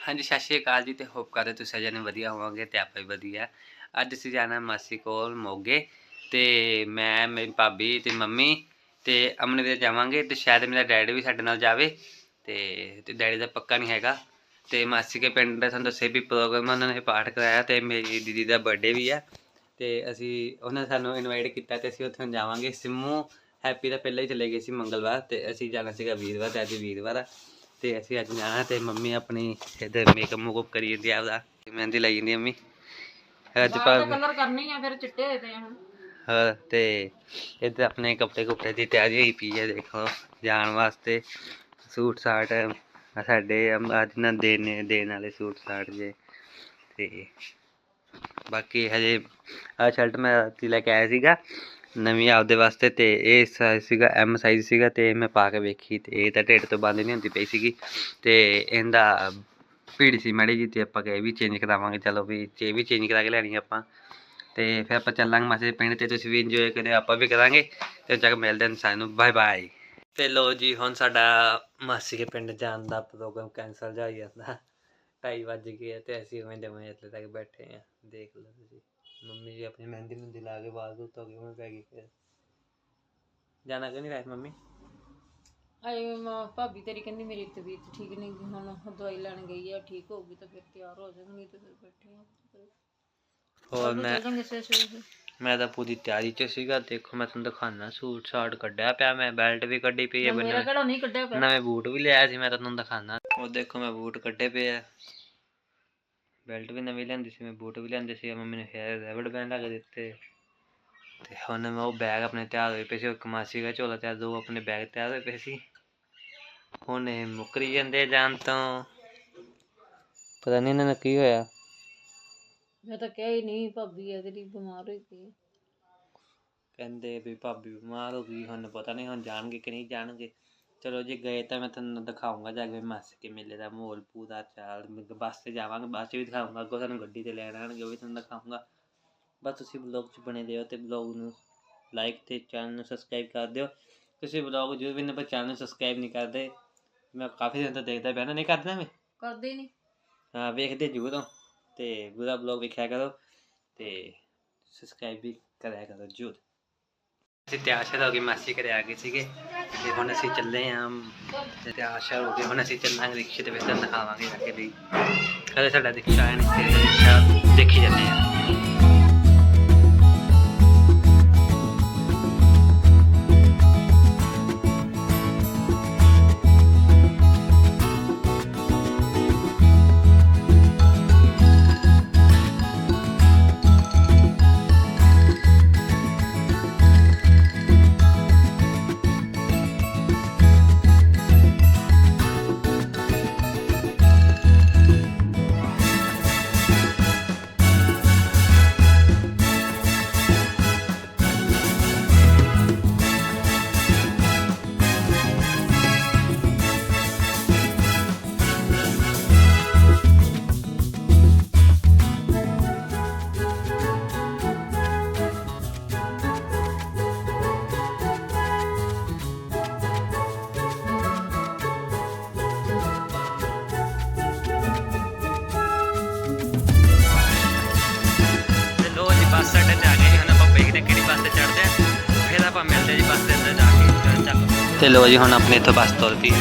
ਹਾਂਜੀ, ਸਤਿ ਸ਼੍ਰੀ ਅਕਾਲ ਜੀ ਤੇ ਹੋਪ ਕਰਦੇ ਤੁਸੀਂ ਸਾਰੇ ਜਣੇ ਵਧੀਆ ਹੋਵਾਂਗੇ ਤੇ ਆਪਾਂ ਵੀ ਵਧੀਆ। ਅੱਜ ਅਸੀਂ ਜਾਣਾ ਮਾਸੀ ਕੋਲ ਮੋਗੇ ਤੇ ਮੈਂ, ਮੇਰੀ ਭਾਬੀ ਤੇ ਮੰਮੀ ਤੇ ਅਮਨ ਦੇ ਜਾਵਾਂਗੇ ਤੇ ਸ਼ਾਇਦ ਮੇਰਾ ਡੈਡੀ ਵੀ ਸਾਡੇ ਨਾਲ ਜਾਵੇ ਤੇ ਤੇ ਡੈਡੀ ਦਾ ਪੱਕਾ ਨਹੀਂ ਹੈਗਾ। ਤੇ ਮਾਸੀ ਕੇ ਪਿੰਡ ਦਾ ਤੁਹਾਨੂੰ ਦੱਸੇ ਵੀ ਪ੍ਰੋਗਰਾਮ ਉਹਨਾਂ ਨੇ ਪਾਠ ਕਰਾਇਆ ਤੇ ਮੇਰੀ ਦੀਦੀ ਦਾ ਬਰਥਡੇ ਵੀ ਆ। ਤੇ ਅਸੀਂ, ਉਹਨਾਂ ਸਾਨੂੰ ਇਨਵਾਈਟ ਕੀਤਾ ਤੇ ਅਸੀਂ ਉੱਥੇ ਜਾਵਾਂਗੇ। ਸਿੰਮੂ, ਹੈਪੀ ਦਾ ਪਹਿਲਾਂ ਹੀ ਚਲੇ ਗਏ ਸੀ ਮੰਗਲਵਾਰ ਤੇ ਅਸੀਂ ਜਾਣਾ ਸੀਗਾ ਵੀਰਵਾਰ ਤੇ ਅੱਜ ਵੀਰਵਾਰ ਆ। ਤੇ ਅਸੀਂ ਅੱਜ ਜਾਣਾ ਤੇ ਮੰਮੀ ਆਪਣੀ ਇਧਰ ਮੇਕਅਪ ਮੁਕਅਪ ਕਰੀ ਜਾਂਦੀ ਆ ਆਪਦਾ। ਮਹਿੰਦੀ ਲਾਈ ਜਾਂਦੀ ਮੰਮੀ। ਅੱਜ ਭਾਵੇਂ ਕਲਰ ਕਰਨੀ ਆ ਫਿਰ ਚਿੱਟੇ ਹੋਏ ਤੇ ਹੁਣ। ਹਾਂ ਤੇ ਇੱਧਰ ਆਪਣੇ ਕੱਪੜੇ ਕੁਪੜੇ ਦੀ ਤਿਆਰੀ ਹੋਈ ਪਈ ਹੈ ਦੇਖੋ ਜਾਣ ਵਾਸਤੇ। ਸੂਟ ਸਾਟ ਸਾਡੇ ਅੱਜ ਨਾ ਦੇਣ ਦੇਣ ਵਾਲੇ ਸੂਟ ਸਾਟ ਜੇ। ਤੇ ਬਾਕੀ ਹਜੇ ਆ ਸ਼ਰਟ ਮੈਂ ਰਾਤੀ ਲੈ ਕੇ ਆਇਆ ਸੀਗਾ। ਨਵੀਂ ਆਪਦੇ ਵਾਸਤੇ ਤੇ ਇਹ ਸਾਈਜ਼ ਸੀਗਾ ਐਮ ਸਾਈਜ਼ ਸੀਗਾ ਤੇ ਮੈਂ ਪਾ ਕੇ ਵੇਖੀ ਤੇ ਇਹ ਤਾਂ ਢਿੱਡ ਤੋਂ ਬੰਦ ਨਹੀਂ ਹੁੰਦੀ ਪਈ ਸੀਗੀ ਤੇ ਇਹਦਾ ਭੀੜ ਸੀ ਮਾੜੀ ਜੀ ਤੇ ਆਪਾਂ ਕਹੇ ਵੀ ਚੇਂਜ ਕਰਾਵਾਂਗੇ, ਚਲੋ ਵੀ ਇਹ ਵੀ ਚੇਂਜ ਕਰਾ ਕੇ ਲੈਣੀ ਆਪਾਂ। ਤੇ ਫਿਰ ਆਪਾਂ ਚੱਲਾਂਗੇ ਮਾਸੀ ਦੇ ਪਿੰਡ ਤੇ, ਤੁਸੀਂ ਵੀ ਇੰਜੋਏ ਕਰਿਓ, ਆਪਾਂ ਵੀ ਕਰਾਂਗੇ ਤੇ ਜਾ ਮਿਲਦੇ ਹਾਂ ਸਾਨੂੰ ਬਾਏ ਬਾਏ ਤੇ ਲੋ ਜੀ, ਹੁਣ ਸਾਡਾ ਮਾਸੀ ਦੇ ਪਿੰਡ ਜਾਣ ਦਾ ਪ੍ਰੋਗਰਾਮ ਕੈਨਸਲ ਜਾ ਜਾਂਦਾ। ਢਾਈ ਵੱਜ ਗਏ ਆ ਤੇ ਅਸੀਂ ਉਵੇਂ ਜਮੇ ਇੱਥੇ ਤੱਕ ਬੈਠੇ ਆ, ਦੇਖ ਲਓ ਤੁਸੀਂ। ਮੰਮੀ ਜੀ ਆਪਣੀ ਮਹਿੰਦੀ ਨੂੰ ਲਾ ਕੇ ਬਾਲ ਧੋ ਕੇ ਉਵੇਂ ਪੈ ਗਈ ਫਿਰ। ਜਾਣਾ ਕਿ ਨਹੀਂ ਰਾਤ ਮੰਮੀ? ਆਏ ਮਾਂ ਭਾਬੀ ਤੇਰੀ ਕਹਿੰਦੀ ਮੇਰੀ ਤਬੀਅਤ ਠੀਕ ਨਹੀਂ ਗੀ ਹੁਣ ਉਹ ਦਵਾਈ ਲੈਣ ਗਈ ਆ ਠੀਕ ਹੋਊਗੀ ਤਾਂ ਫਿਰ ਤਿਆਰ ਹੋ ਜਾਵਾਂਗੀ ਤੇ ਫਿਰ ਬੈਠੇ ਆ। ਹੋਰ ਮੈਂ ਚੱਲਾਂਗੇ ਸਵੇਰੇ ਸਵੇਰੇ ਮੈਂ ਤਾਂ ਪੂਰੀ ਤਿਆਰੀ ਚ ਸੀਗਾ ਦੇਖੋ ਮੈਂ ਤੁਹਾਨੂੰ ਦਿਖਾਣਾ ਸੂਟ ਸਾਟ ਕੱਢਿਆ ਪਿਆ ਮੈਂ ਬੈਲਟ ਵੀ ਕੱਢੀ ਪਈ ਹੈ ਮੇਰਾ ਬੰਨੇ ਕਿਹੜਾ ਨਹੀਂ ਕੱਢਿਆ ਪਿਆ? ਨਵੇਂ ਬੂਟ ਵੀ ਲਿਆਇਆ ਸੀ ਮੈਂ ਤੁਹਾਨੂੰ ਦਿਖਾਣਾ ਉਹ ਦੇਖੋ ਮੈਂ ਬੂਟ ਕੱਢੇ ਪਏ ਆ। ਬੈਲਟ ਵੀ ਨਵੀਂ ਲਿਆਂਦੀ ਸੀ ਮੈਂ ਬੂਟ ਵੀ ਲਿਆਂਦੇ ਸੀ ਮੰਮੀ ਨੇ ਫੇਰ ਰੈਬੜ ਬੈਂਡ ਲਾ ਕੇ ਦਿੱਤੇ। ਤੇ ਹੁਣ ਮੈਂ ਉਹ ਬੈਗ ਆਪਣੇ ਤਿਆਰ ਹੋਏ ਪਏ ਸੀ ਇੱਕ ਮਾਸੀ ਦਾ ਝੋਲਾ ਤੇ ਦੋ ਆਪਣੇ ਬੈਗ ਤਿਆਰ ਹੋਏ ਪਏ ਸੀ। ਹੁਣ ਇਹ ਮੁੱਕਰੀ ਜਾਂਦੇ ਜਾਣ ਤੋਂ। ਪਤਾ ਨਹੀਂ ਇਹਨਾਂ ਨੂੰ ਕੀ ਹੋਇਆ। ਮੈਂ ਤਾਂ ਕਿਹਾ ਹੀ ਨਹੀਂ ਭਾਬੀ ਤੇਰੀ ਬਿਮਾਰ ਹੋਈ ਪਈ। ਕਹਿੰਦੇ ਵੀ ਭਾਬੀ ਬਿਮਾਰ ਹੋ ਗਈ ਹੁਣ ਪਤਾ ਨਹੀਂ ਹੁਣ ਜਾਣਗੇ ਕਿ ਨਹੀਂ ਜਾਣਗੇ। ਚਲੋ ਜੇ ਗਏ ਤਾਂ ਮੈਂ ਤੁਹਾਨੂੰ ਦਿਖਾਊਂਗਾ ਜਾ ਕੇ ਮਾਸੀ ਕੇ ਮੇਲੇ ਦਾ ਮਾਹੌਲ ਪੂਰਾ ਚਾਲ ਮੈਂ ਬੱਸ ਤੇ ਜਾਵਾਂਗੇ ਬੱਸ 'ਚ ਵੀ ਦਿਖਾਊਂਗਾ ਅੱਗੋਂ ਸਾਨੂੰ ਗੱਡੀ ਤੇ ਲੈਣ ਆਣਗੇ ਉਹ ਵੀ ਤੁਹਾਨੂੰ ਦਿਖਾਊਂਗਾ। ਬਸ ਤੁਸੀਂ ਬਲੌਗ 'ਚ ਬਣੇ ਰਹੋ ਤੇ ਬਲੌਗ ਨੂੰ ਲਾਈਕ ਤੇ ਚੈਨਲ ਨੂੰ ਸਬਸਕ੍ਰਾਈਬ ਕਰ ਦਿਓ। ਤੁਸੀਂ ਬਲੌਗ ਜੋ ਵੀ ਨੇ ਚੈਨਲ ਨੂੰ ਸਬਸਕ੍ਰਾਈਬ ਨਹੀਂ ਕਰਦੇ। ਮੈਂ ਕਾਫੀ ਦਿਨ ਤੋਂ ਦੇਖਦਾ ਪਿਆ ਨਾ ਨਹੀਂ ਕਰਦਾ ਮੈਂ? ਕਰਦੇ ਨਹੀਂ। ਹਾਂ ਵੇਖਦੇ ਜ਼ਰੂਰ ਹੋ ਤੇ ਪੂਰਾ ਬਲੌਗ ਵੇਖਿਆ ਕਰੋ ਤੇ ਸਬਸਕ੍ਰਾਈਬ ਵੀ ਕਰਿਆ ਕਰੋ ਜ਼ਰੂਰ। ਅਸੀਂ ਤਿਆਰ ਸ਼ਰ ਹੋ ਗਏ ਮਾਸੀ ਘਰੇ ਆ ਗਏ ਸੀਗੇ। ਤੇ ਹੁਣ ਅਸੀਂ ਚੱਲੇ ਆਂ। ਤੇ ਤਿਆਰ ਸ਼ਰ ਹੋ ਗਏ ਹੁਣ ਅਸੀਂ ਚੱਲਾਂਗੇ ਰਿਕਸ਼ੇ ਤੇ ਵੇਖਣ ਦਿਖਾਵਾਂਗੇ ਜਾ ਕੇ ਵੀ ਕਦੇ ਸਾਡਾ ਰਿਕਸ਼ਾ ਹੈ ਨਹੀਂ, ਤੇ ਰਿਕਸ਼ਾ ਦੇਖੀ ਜਾਂਦੇ ਆ। ਆ ਫਿਰ ਆਪਾਂ ਮਿਲਦੇ ਹਾਂ ਜੀ ਬੱਸ ਦੇ ਅੰਦਰ ਜਾ ਕੇ ਚੱਲ ਤੇ ਲੋ ਜੀ ਹੁਣ ਆਪਣੇ ਇੱਥੋਂ ਬੱਸ ਤੁਰ ਪਈ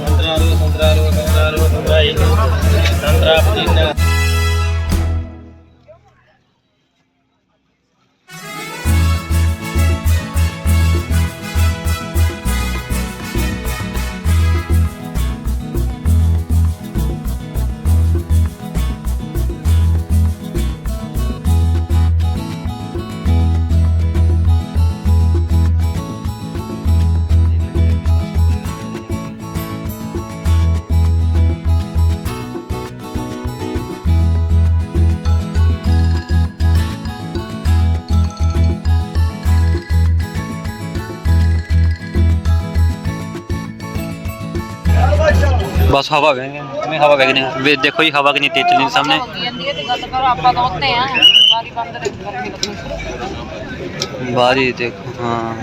Sandraro, Sandraro, Sandraro, Sandraro, Sandra Pudina. ਬਸ ਹਵਾ ਵੇਗੇ ਕਿਵੇਂ ਹਵਾ ਵੇਗਣੀ ਵੇ ਦੇਖੋ ਜੀ ਹਵਾ ਕਿੰਨੀ ਤੇਜ਼ ਚੱਲੀ ਸਾਹਮਣੇ ਹੋ ਗਈ ਜਾਂਦੀ ਹੈ ਤੇ ਗੱਲ ਕਰੋ ਆਪਾਂ ਤਾਂ ਉੱਤੇ ਆ ਬਾਰੀ ਬੰਦ ਰੱਖ ਗਰਮੀ ਲੱਗੂ ਬਾਰੀ ਦੇਖੋ ਹਾਂ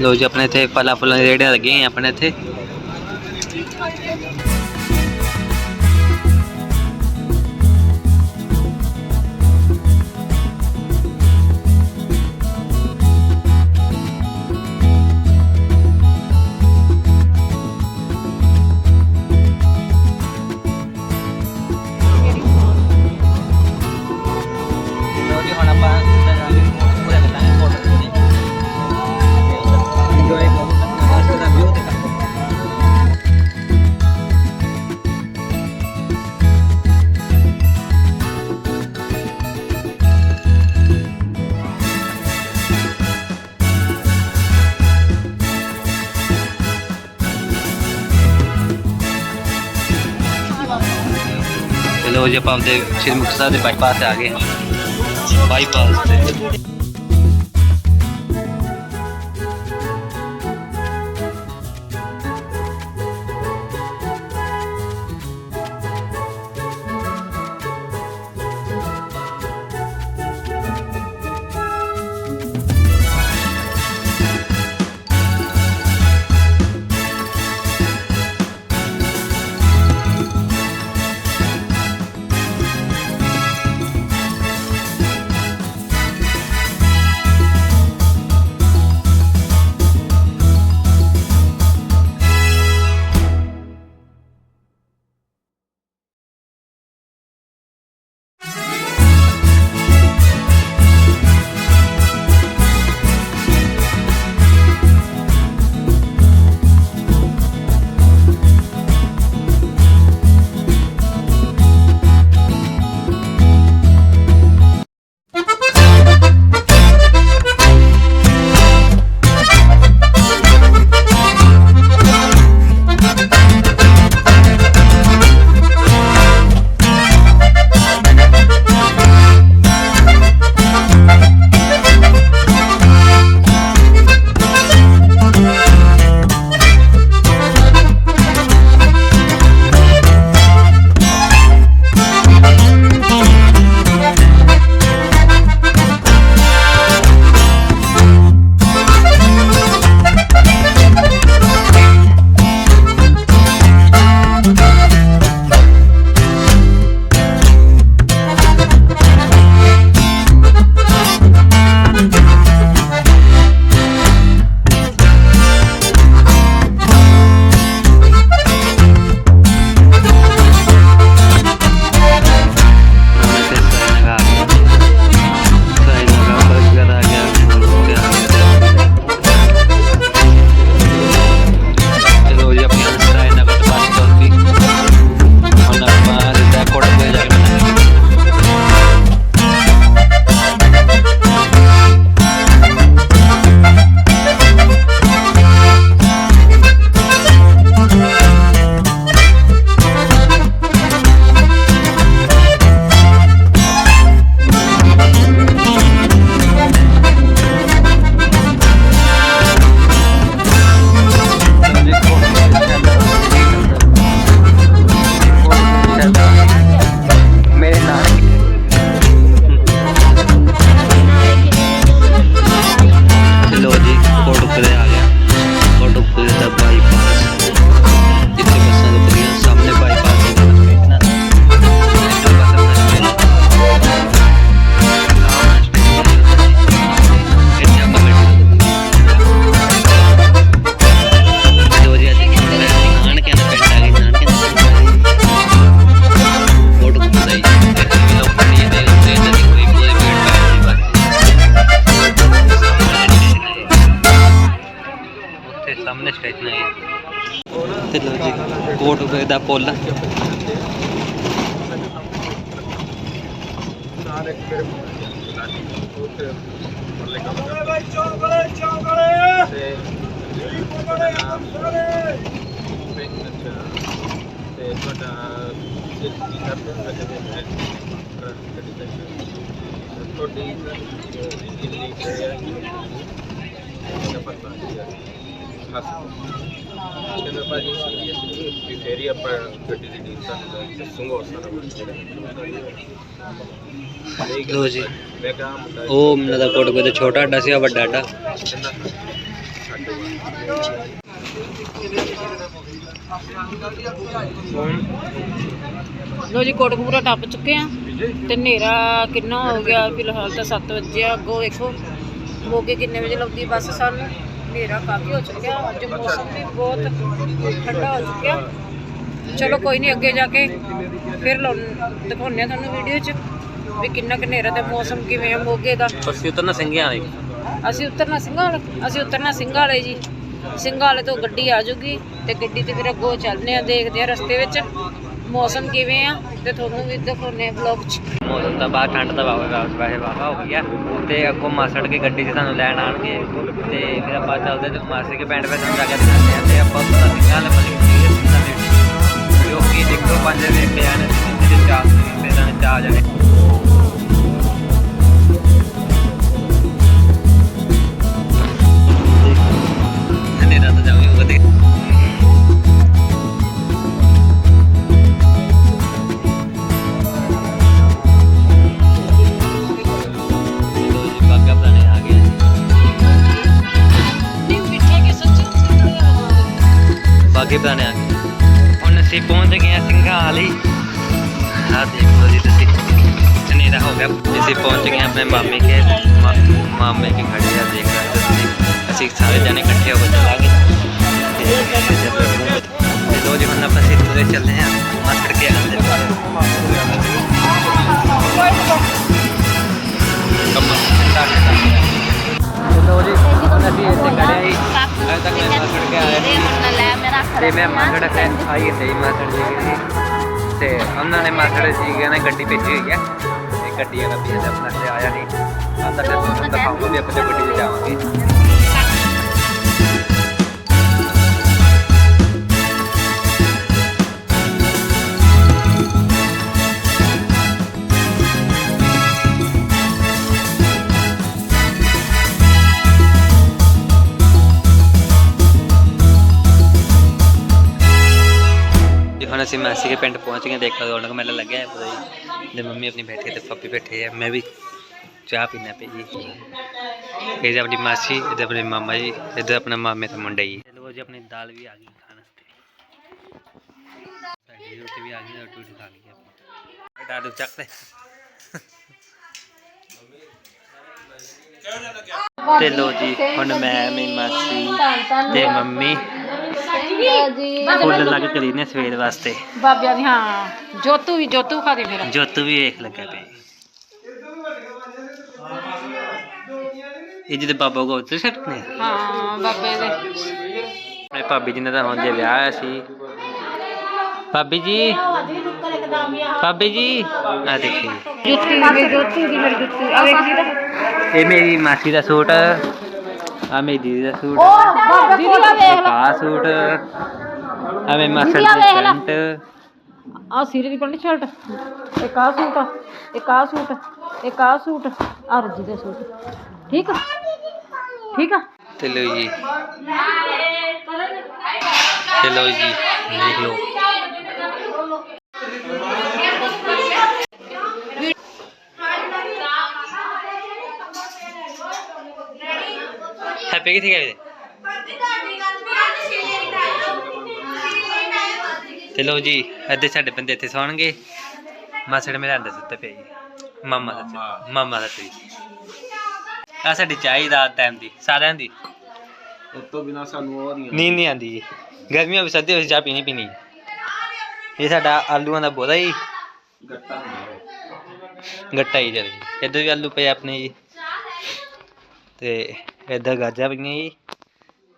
ਲੋ ਜੀ ਆਪਣੇ ਇੱਥੇ ਫਲਾਂ ਫੁੱਲਾਂ ਦੀ ਰੇੜੀਆਂ ਲੱਗੀਆਂ ਹੋਈਆਂ ਆਪਣੇ ਇੱਥੇ ਚਲੋ ਜੀ ਆਪਾਂ ਆਪਦੇ ਸ਼੍ਰੀ ਮੁਕਤਸਰ ਸਾਹਿਬ ਦੇ ਬਾਈਪਾਸ ਤੇ ਆ ਗਏ ਹਾਂ। ਬਾਈਪਾਸ ਤੇ। ਤੇ ਤੁਹਾਡਾ ਸਿੱਧੀ ਕਰਦੇ ਹੋ ਕਦੇ ਮੈਂ ਤੁਹਾਡੀ ਜਿੰਨੀ ਕਰਿਆ ਕਿ ਪਤਾ ਕਹਿੰਦਾ ਭਾਜੀ ਵੀ ਫੇਰ ਹੀ ਆਪਾਂ ਗੱਡੀ ਦੀ ਡੀਲ ਤੁਹਾਨੂੰ ਦੱਸੂਗਾ ਉਸ ਲੋ ਜੀ। ਉਹ ਮੈਨੂੰ ਦਾ ਕੋਟ ਕੋਈ ਛੋਟਾ ਅੱਡਾ ਸੀ ਵੱਡਾ ਅੱਡਾ। ਲੋ ਜੀ ਕੋਟਕਪੂਰਾ ਟੱਪ ਚੁੱਕੇ ਆ ਤੇ ਹਨੇਰਾ ਕਿੰਨਾ ਹੋ ਗਿਆ ਫਿਲਹਾਲ ਤਾਂ 7 ਵਜੇ ਆ। ਅੱਗੋਂ ਵੇਖੋ ਮੋਗੇ ਕਿੰਨੇ ਵਜੇ ਲਾਉਂਦੀ ਹੈ ਬੱਸ? ਸਾਨੂੰ ਹਨੇਰਾ ਕਾਫੀ ਹੋ ਚੁੱਕਿਆ। ਅੱਜ ਮੌਸਮ ਵੀ ਬਹੁਤ ਠੰਡਾ ਹੋ ਚੁੱਕਿਆ। ਚਲੋ ਕੋਈ ਨਹੀਂ ਅੱਗੇ ਜਾ ਕੇ ਫਿਰ ਦਿਖਾਉਂਦੇ ਆ ਤੁਹਾਨੂੰ ਵੀਡੀਓ 'ਚ ਵੀ ਕਿੰਨਾ ਹਨੇਰਾ ਤੇ ਮੌਸਮ ਕਿਵੇਂ ਆ ਮੋਗੇ ਦਾ। ਅਸੀਂ ਉਤਰਨਾ ਸਿੰਘਿਆਂ ਵਾਲੇ। ਅਸੀਂ ਉਤਰਨਾ ਸਿੰਘਾਂ ਵਾਲੇ ਅਸੀਂ ਉਤਰਨਾ ਸਿੰਘਾਂ ਵਾਲੇ ਜੀ। ਸਿੰਘਾਂ ਤੋਂ ਗੱਡੀ ਆ ਜੂਗੀ ਤੇ ਗੱਡੀ ਤੇ ਫਿਰ ਅੱਗੋਂ ਚੱਲਦੇ ਆ, ਦੇਖਦੇ ਆ ਰਸਤੇ ਵਿੱਚ। ਮੌਸਮ ਕਿਵੇਂ ਆ ਤੇ ਤੁਹਾਨੂੰ ਵੀ ਦਿਖਾਉਂਦੇ ਵਲੌਗ 'ਚ। ਮੌਸਮ ਤਾਂ ਬਾਹਰ ਠੰਡ ਦਾ ਵਾਵਾ ਵੈਸੇ ਵਾਵਾ ਹੋ ਗਿਆ। ਤੇ ਅੱਗੋਂ ਮਾਸੜ ਕੇ ਗੱਡੀ 'ਚ ਸਾਨੂੰ ਲੈਣ ਆਣਗੇ ਤੇ ਫਿਰ ਆਪਾਂ ਚੱਲਦੇ ਤੇ ਮਾਸੜ ਕੇ ਪਿੰਡ ਵਿੱਚ ਸਾਨੂੰ ਜਾ ਕੇ ਦਿਖਾਉਂਦੇ ਆ। ਤੇ ਆਪਾਂ ਉੱਥੋਂ ਦਾ ਸਿੰਘਾਂ ਵਾਲੇ ਪਾਸੇ ਕਲੀਅਰ ਕੀਤਾ ਨੇ ਦੇਖੋ ਪੰਜ ਵੇਖੇ ਹਨ ਤੇ ਚਾਰ ਫਿਰ ਨੇ ਚਾਰ ਜਾਣੇ ਬਾਗੇ ਬਣਾਣੇ ਹੁਣ ਅਸੀਂ ਪਹੁੰਚ ਗਏ ਹਾਂ ਸਿੰਘਾਂ ਆ ਦੇਖ ਜੀ ਤੁਸੀਂ, ਹਨੇਰਾ ਹੋ ਗਿਆ। ਅਸੀਂ ਪਹੁੰਚ ਗਏ ਆਪਣੇ ਮਾਮੇ ਕੇ ਮਾਮੇ ਕੇ ਖੜੇ ਆ, ਦੇਖ ਰਹੇ ਤੁਸੀਂ। ਅਸੀਂ ਸਾਰੇ ਜਾਣੇ ਇਕੱਠੇ ਹੋ ਕੇ ਚੱਲਾਂਗੇ। ਤੇ ਤੇ ਲੋ ਜੀ, ਹੁਣ ਆਪਾਂ ਸਿੱਧੇ ਚੱਲਦੇ ਹਾਂ ਮਾਸੜ ਕੇ ਆਂਦੇ ਕੰਮ ਲੋ ਜੀ ਹੁਣ ਅਸੀਂ ਇੱਥੇ ਖੜੇ ਆਂ ਅਜੇ ਤੱਕ ਮੈਂ ਮਾਸੜ ਕੇ ਆਇਆ ਨਹੀਂ ਤੇ ਮੈਂ ਮਾਸੜ ਕੇ ਆਈ ਤੇ ਮਾਸੜ ਜੀ ਗਏ ਤੇ ਉਹਨਾਂ ਨੇ ਮਾਸੜ ਜੀ ਗਏ ਨੇ ਗੱਡੀ ਭੇਜੀ ਹੋਈ ਹੈ ਤੇ ਗੱਡੀ ਵਾਲਾ ਵੀ ਅਜੇ ਆਪਣਾ ਤੇ ਆਇਆ ਨਹੀਂ। ਆ ਤਾਂ ਤੁਹਾਨੂੰ ਦਿਖਾਉਂਗਾ ਵੀ ਆਪਾਂ ਗੱਡੀ 'ਚ ਜਾਵਾਂਗੇ। ਅਸੀਂ ਮਾਸੀ ਦੇ ਪਿੰਡ ਪਹੁੰਚ ਗਏ ਦੇਖੋ ਰੌਣਕ ਮੇਲਾ ਲੱਗਿਆ ਹੈ ਪੂਰਾ ਜੀ। ਤੇ ਮੰਮੀ ਆਪਣੀ ਬੈਠੀ ਹੈ ਤੇ ਪਾਪੀ ਬੈਠੇ ਹੈ ਮੈਂ ਵੀ ਚਾਹ ਪੀਣਾ ਪਈ ਜੀ। ਇਹ ਜੀ ਆਪਣੀ ਮਾਸੀ, ਇਹਦੇ ਆਪਣੇ ਮਾਮਾ ਜੀ ਇੱਧਰ ਆਪਣਾ ਮਾਮੇ ਦਾ ਮੁੰਡਾ ਜੀ। ਚਲੋ ਜੀ, ਆਪਣੀ ਦਾਲ ਵੀ ਆ ਗਈ ਖਾਣ ਵਾਸਤੇ। ਸਾਡੀ ਰੋਟੀ ਵੀ ਆ ਗਈ, ਰੋਟੀ ਵੀ ਖਾ ਲਈ ਆਪਾਂ। ਇਹ ਚੱਕ ਲੈ। ਤੇ ਲੋ ਜੀ, ਹੁਣ ਮੈਂ, ਮੇਰੀ ਮਾਸੀ ਤੇ ਮੰਮੀ ਫੁੱਲ ਲੱਗ ਕਰੀ ਨੇ ਸਵੇਰ ਵਾਸਤੇ ਬਾਬਿਆਂ ਦੀ ਹਾਂ ਜੋਤੂ ਵੀ ਜੋਤੂ ਖਾ ਦੇ ਮੇਰਾ ਜੋਤ ਵੀ ਵੇਖ ਲੱਗਾ ਪਿਆ ਇਹ ਜਿਹਦੇ ਬਾਬਾ ਕੋ ਉੱਤੇ ਛੱਡਨੇ ਹਾਂ ਬਾਬੇ ਦੇ ਆਪਣੇ ਭਾਬੀ ਜੀ ਨੇ ਤਾਂ ਹੁਣ ਜੇ ਵਿਆਹ ਹੋਇਆ ਸੀ ਭਾਬੀ ਜੀ ਭਾਬੀ ਜੀ ਆ ਦੇਖੀ ਜੁੱਤੀ ਦੀ ਜੋਤੂ ਦੀ ਮੇਰੀ ਜੁੱਤੀ ਆ ਵੇਖੀ ਤਾਂ ਇਹ ਮੇਰੀ ਮਾਸੀ ਦਾ ਸੂਟ ਆ ਮੇਰੀ ਦੀਦੀ ਦਾ ਸੂਟ ਦੀਦੀ ਆ ਵੇਖ ਲੈ ਆ ਸੂਟ ਆ ਮੇਰੀ ਮਾਸੜ ਦੀ ਪੈਂਟ ਆ ਸੀਰੇ ਦੀ ਪੈਂਟ ਸ਼ਰਟ ਇੱਕ ਆ ਸੂਟ ਆ ਇੱਕ ਆ ਸੂਟ ਇੱਕ ਆ ਸੂਟ ਆ ਰੱਜੀ ਦਾ ਸੂਟ ਠੀਕ ਆ ਠੀਕ ਆ ਤੇ ਲੋ ਜੀ ਤੇ ਲੋ ਜੀ ਦੇਖ ਲਓ ਹੈਪੀ ਕਿੱਥੇ ਗਏ? ਤੇ ਲੋ ਜੀ ਅੱਧੇ ਸਾਡੇ ਬੰਦੇ ਇੱਥੇ ਸੌਣਗੇ। ਮਾਸੜ ਮੇਰਾ ਅੰਦਰ ਸੁੱਤੇ ਪਿਆ ਜੀ। ਮਾਮਾ ਮਾਮਾ। ਦਾ ਜੀ ਆ ਸਾਡੀ ਚਾਹੀ ਦਾ ਟਾਈਮ ਦੀ। ਸਾਰਿਆਂ ਦੀ। ਉਸ ਤੋਂ ਬਿਨਾ ਸਾਨੂੰ ਹੋਰ ਨਹੀਂ ਨੀਂਦ ਨਹੀਂ ਆਉਂਦੀ ਜੀ। ਗਰਮੀਆਂ ਵਿੱਚ ਸਰਦੀਆਂ ਵਿੱਚ ਚਾਹ ਪੀਣੀ ਪੀਣੀ। ਇਹ ਸਾਡਾ ਆਲੂਆਂ ਦਾ ਬੋਰਾ ਜੀ। ਗੱਟਾ ਗੱਟਾ ਹੀ ਜਦ ਇੱਧਰ ਵੀ ਆਲੂ ਪਏ ਆਪਣੇ ਜੀ। ਤੇ ਇੱਧਰ ਗਾਜਾ ਪਈਆਂ ਜੀ।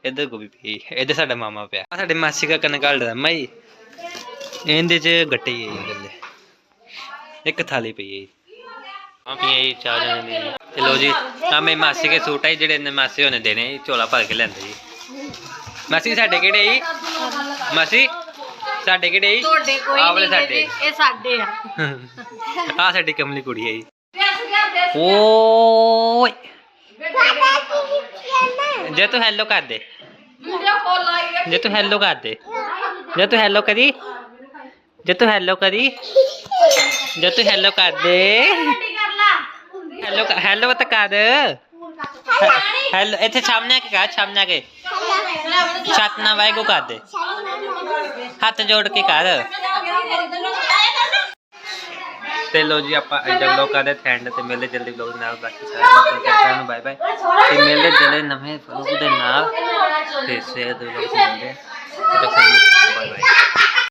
ਇੱਧਰ ਗੋਭੀ ਪਈ ਇੱਧਰ ਸਾਡਾ ਮਾਮਾ ਪਿਆ। ਆ ਸਾਡੇ ਮਾਸੀ ਦਾ ਕਨਕਾਲ ਡਰਾਮਾ ਜੀ ਇਹਦੇ ਚ ਗੱਟੇ ਹੀ ਹੈ ਗੱਲੇ ਇੱਕ ਥਾਲੀ ਪਈ ਹੈ ਜੀ। ਆ ਪਈਆਂ ਜੀ ਚਾਹ ਜਾਣੇ ਦੀ ਜੀ। ਤੇ ਲੋ ਜੀ ਆ ਮੇਰੇ ਮਾਸੀ ਕੇ ਸੂਟ ਜੀ, ਜਿਹੜੇ ਇਹਨੇ ਮਾਸੀ ਹੋਣੇ ਦੇਣੇ ਜੀ, ਝੋਲਾ ਭਰ ਕੇ ਲੈਂਦੇ ਜੀ। ਮਾਸੀ ਸਾਡੇ ਕਿਹੜੇ ਜੀ? ਮਾਸੀ ਸਾਡੇ ਕਿਹੜੇ ਜੀ? ਤੁਹਾਡੇ ਕੋਈ ਆਹ ਵਾਲੇ ਨਹੀਂ ਸਾਡੇ। ਇਹ ਸਾਡੇ ਆ। ਆ ਸਾਡੀ ਕਮਲੀ ਕੁੜੀ ਹੈ ਜੀ। ਓਏ। ਜੇ ਤੂੰ ਹੈਲੋ ਕਰ ਦੇ ਜੇ ਤੂੰ ਹੈਲੋ ਕਰ ਦੇ ਜੇ ਤੂੰ ਹੈਲੋ ਕਰੀ ਜੇ ਤੂੰ ਹੈਲੋ ਕਰੀ ਜੇ ਤੂੰ ਹੈਲੋ ਕਰ ਦੇ ਹੈਲੋ ਹੈਲੋ ਤਾਂ ਕਰ ਹੈਲੋ ਇੱਥੇ ਸਾਹਮਣੇ ਆ ਕੇ ਕਰ ਸਾਹਮਣੇ ਆ ਕੇ ਸਤਨਾ ਵਾਹਿਗੁਰੂ ਕਰ ਦੇ ਹੱਥ ਜੋੜ ਕੇ ਕਰ ਤੇ ਲੋ ਜੀ ਆਪਾਂ ਇੱਧਰ ਲੋਕਾਂ ਦੇ ਥੈਂਡ ਤੇ ਮਿਲਦੇ ਜਲਦੀ ਵਲੌਗ ਨਾਲ ਬਾਕੀ ਸਾਰਿਆਂ ਨੂੰ ਬਾਏ ਬਾਏ ਤੇ ਮਿਲਦੇ ਜਲੇ ਨਵੇਂ ਵਲੌਗ ਦੇ ਨਾਲ ਤੇ ਸੇਧ ਵਲੌਗ ਮਿਲਦੇ ਤੇ ਬਾਏ ਬਾਏ